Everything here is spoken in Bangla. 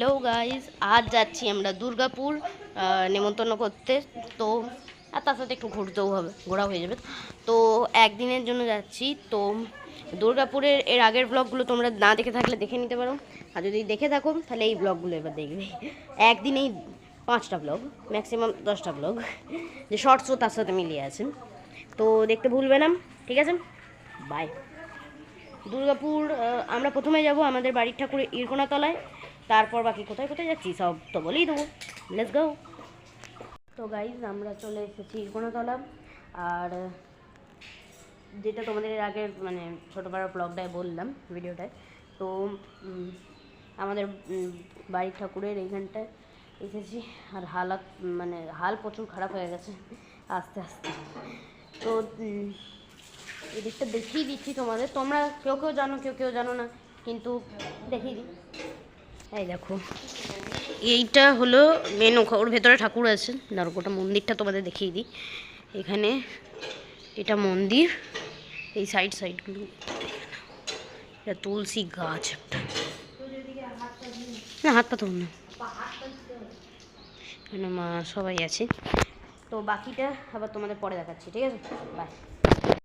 হ্যালো গাইজ আজ যাচ্ছি আমরা দুর্গাপুর নেমন্তন্ন করতে। তো, আর তার সাথে একটু ঘুরতেও হবে ঘোরা হয়ে যাবে। তো, একদিনের জন্য যাচ্ছি। তো, দুর্গাপুরের এর আগের ব্লগগুলো তোমরা না দেখে থাকলে দেখে নিতে পারো। আর যদি দেখে থাকো, তাহলে এই ব্লগগুলো এবার দেখবে। একদিনেই পাঁচটা ব্লগ ম্যাক্সিমাম দশটা ব্লগ যে শর্টসও তার সাথে মিলিয়ে আছে। তো, দেখতে ভুলবে না, ঠিক আছে? বাই দুর্গাপুর আমরা প্রথমে যাব আমাদের বাড়ির ঠাকুরের ইরকোনা তলায়। তারপর বাকি কোথায় কোথায় যাচ্ছি? সব তো বলেই দেবো। লেটস গো তো গাইজ আমরা চলে এসেছি ইরকোনাতলা আর, যেটা তোমাদের এর আগের মানে ছোটোবেলার ব্লগটায় বললাম, ভিডিওটায়। তো আমাদের বাড়ির ঠাকুরের এইখানটায় এসেছি। আর হালাত মানে হাল প্রচুর খারাপ হয়ে গেছে, আস্তে আস্তে। তো এদিকটা দেখিয়ে দিচ্ছি তোমাদের। তোমরা কেউ কেউ জানো, কেউ কেউ জানো না, কিন্তু দেখিয়ে দিই। এই দেখো। এইটা হলো মেন ওর ভেতরে ঠাকুর আছে। দাঁড়ো গোটা মন্দিরটা তোমাদের দেখিয়ে দিই। এখানে এটা মন্দির। এই সাইড সাইডগুলো এটা তুলসী গাছ একটা। না হাত পাতো না। এখানে মা সবাই আছে। তো বাকিটা আবার তোমাদের পরে দেখাচ্ছি, ঠিক আছে? বাই